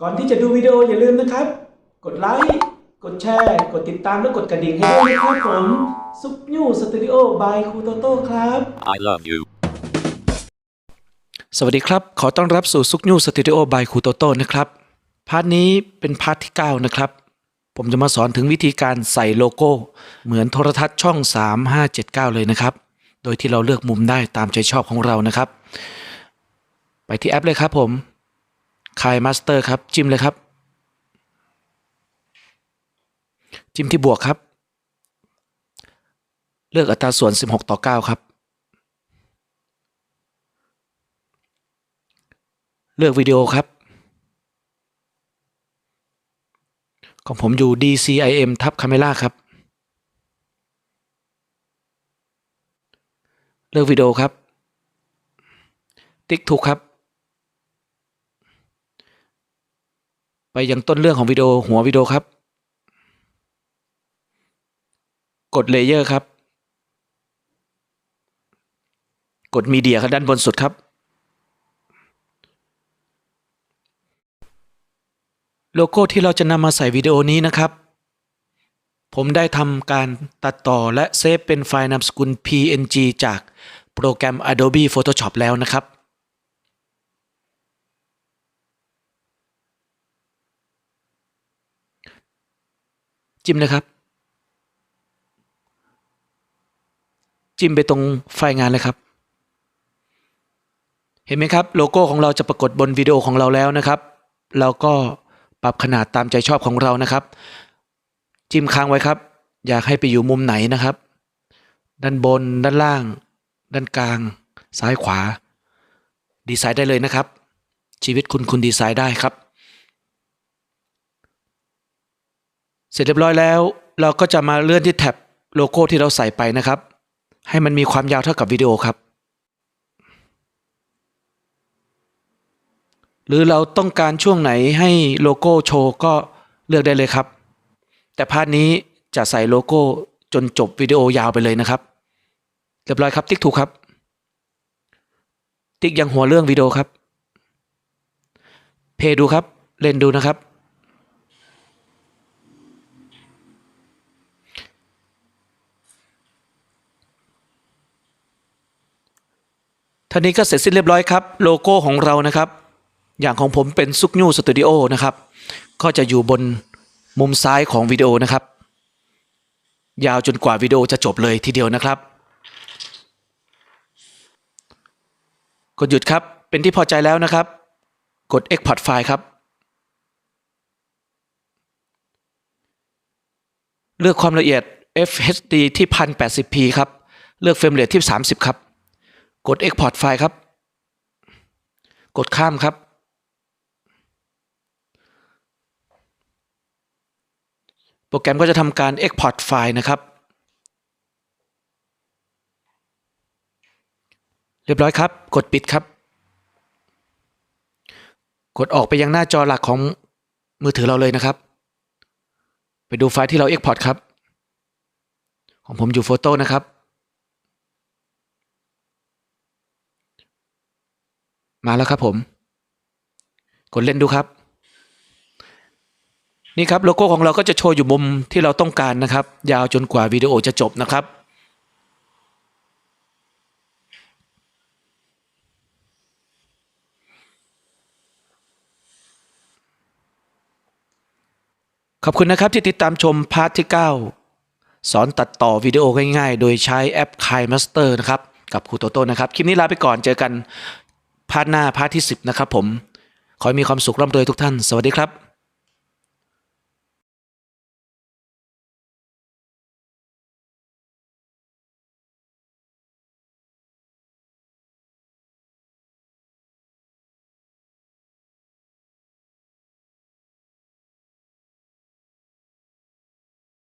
ก่อนที่จะดูวิดีโออย่าลืมนะครับ กดไลค์ กดแชร์ กดติดตามและกดกระดิ่งให้ด้วยนะครับผม ซุปยูสตูดิโอบายครูโตโต้ครับ I love you. สวัสดีครับ ขอต้อนรับสู่ซุกยูสตูดิโอบายครูโตโต้นะครับ พาร์ทนี้เป็นพาร์ทที่ 9 นะครับ ผมจะมาสอนถึงวิธีการใส่โลโก้ เหมือนโทรทัศน์ช่อง 3579 เลยนะครับ โดยที่เราเลือกมุมได้ตามใจชอบของเรานะครับ ไปที่แอปเลยครับผมคายมาสเตอร์ครับ จิ้มเลยครับ จิ้มที่บวกครับ เลือกอัตราส่วน 16 ต่อ 9 ครับ เลือกวิดีโอครับ ของผมอยู่ DCIM ทับ Camera ครับ เลือกวิดีโอครับ ติ๊กถูกครับ ไปยังต้นเรื่องของวิดีโอหัววิดีโอครับ กดเลเยอร์ครับ กดมีเดียครับด้านบนสุดครับ โลโก้ที่เราจะนำมาใส่วิดีโอนี้นะครับ ผมได้ทำการตัดต่อและเซฟเป็นไฟล์นามสกุล PNG จากโปรแกรม Adobe Photoshop แล้วนะครับ จิ้มเลยครับ จิ้มไปตรงไฟล์งานเลยครับ เห็นไหมครับ โลโก้ของเราจะปรากฏบนวิดีโอของเราแล้วนะครับ เราก็ ปรับขนาดตามใจชอบของเรานะครับ จิ้มค้างไว้ครับ อยากให้ไปอยู่มุมไหนนะครับ ด้านบน ด้านล่าง ด้านกลาง ซ้ายขวา ดีไซน์ได้เลยนะครับ ชีวิตคุณคุณดีไซน์ได้ครับ เสร็จเรียบร้อยแล้ว เราก็จะมาเลื่อนที่แท็บโลโก้ที่เราใส่ไปนะครับ ให้มันมีความยาวเท่ากับวิดีโอครับ หรือเราต้องการช่วงไหนให้โลโก้โชว์ก็เลือกได้เลยครับ แต่พาร์ทนี้จะใส่โลโก้จนจบวิดีโอยาวไปเลยนะครับ เรียบร้อยครับ ติ๊กถูกครับ ติ๊กยังหัวเรื่องวิดีโอครับ เพย์ดูครับ เล่นดูนะครับ ท่านี้ก็เสร็จสิ้นเรียบร้อยครับ โลโก้ของเรานะครับ อย่างของผมเป็นซุกยูสตูดิโอนะครับ ก็จะอยู่บนมุมซ้ายของวิดีโอนะครับ ยาวจนกว่าวิดีโอจะจบเลยทีเดียวนะครับกดหยุดครับ เป็นที่พอใจแล้วนะครับ กด Export ไฟล์ครับ เลือกความละเอียด FHD ที่ 1080p ครับ เลือกเฟรมเรทที่ 30 ครับ กด Export ไฟล์ครับ กดข้ามครับ โป รแกรมก็จะทำการ Export ไฟล์นะครับ เรียบร้อยครับ กดปิดครับ กดออกไปยังหน้าจอหลักของมือถือเราเลยนะครับ ไปดูไฟล์ที่เรา Export ครับ ของผมอยู่โฟโต้นะครับ มาแล้วครับผม กดเล่นดูครับ นี่ครับโลโก้ของเราก็จะโชว์อยู่มุมที่เราต้องการนะครับ ยาวจนกว่าวิดีโอจะจบนะครับ ขอบคุณนะครับที่ติดตามชมพาร์ทที่ 9 สอนตัดต่อวิดีโอง่ายๆ โดยใช้แอป k ายมาสเตอร์นะครับ กับครูโตโต้นะครับ คลิปนี้ลาไปก่อนเจอกันพาร์ทหน้าพาร์ทที่ 10 นะครับผม ขอให้มีความสุขร่ำรวยทุกท่าน สวัสดีครับ